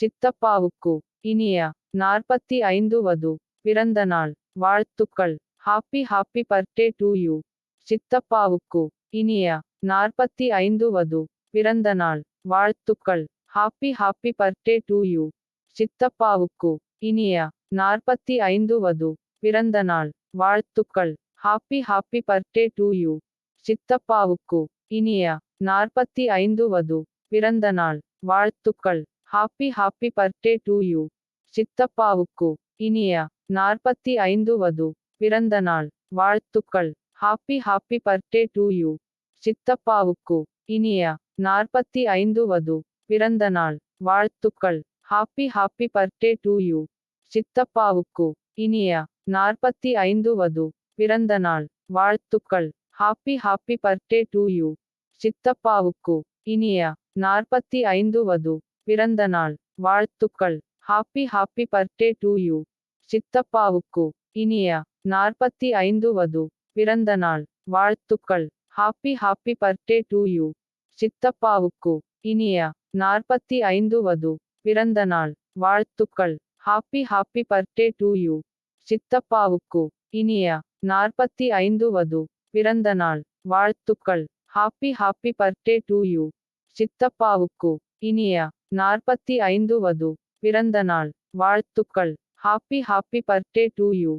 சித்தப்பாவுக்கு. இனிய நாற்பத்தி ஐந்து வது. பிறந்த நாள். வாழ்த்துக்கள். Happy happy birthday to you சித்தப்பாவுக்கு. இனிய நாற்பத்தி ஐந்து வது. பிறந்த நாள். வாழ்த்துக்கள். Happy happy birthday to you சித்தப்பாவுக்கு. இனிய நாற்பத்தி ஐந்து வது. பிறந்த நாள். வாழ்த்துக்கள். Happy happy birthday to you சித்தப்பாவுக்கு. இனிய நாற்பத்தி ஐந்து வது. பிறந்த நாள். வாழ்த்துக்கள். Happy happy birthday to you சித்தப்பாவுக்கு. இனிய நாற்பத்தி ஐந்துவது பிறந்த நாள். வாழ்த்துக்கள். Happy happy birthday to you சித்தப்பாவுக்கு. இனிய நாற்பத்தி ஐந்துவது பிறந்த நாள். வாழ்த்துக்கள். Happy happy birthday to you சித்தப்பாவுக்கு. இனிய நாற்பத்தி ஐந்துவது பிறந்த நாள். வாழ்த்துக்கள். Happy happy birthday to you சித்தப்பாவுக்கு. இனிய நாற்பத்தி ஐந்துவது பிறந்த நாள். வாழ்த்துக்கள். Happy happy birthday to you சித்தப்பாவுக்கு. இனிய. நாற்பத்தி ஐந்து வது. பிறந்த நாள். வாழ்த்துக்கள். Happy happy birthday to you சித்தப்பாவுக்கு. இனிய. நாற்பத்தி ஐந்து வது. பிறந்த நாள். வாழ்த்துக்கள். Happy happy birthday to you சித்தப்பாவுக்கு. இனிய. நாற்பத்தி ஐந்து வது. பிறந்த நாள். வாழ்த்துக்கள். Happy happy birthday to you சித்தப்பாவுக்கு. இனிய. நாற்பத்தி ஐந்து வது. பிறந்த நாள். வாழ்த்துக்கள். Happy happy birthday to you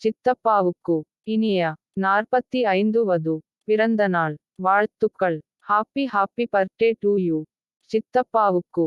சித்தப்பாவுக்கு. இனிய. நாற்பத்தி ஐந்து வது. பிறந்த நாள். வாழ்த்துக்கள். Happy happy birthday to you சித்தப்பாவுக்கு.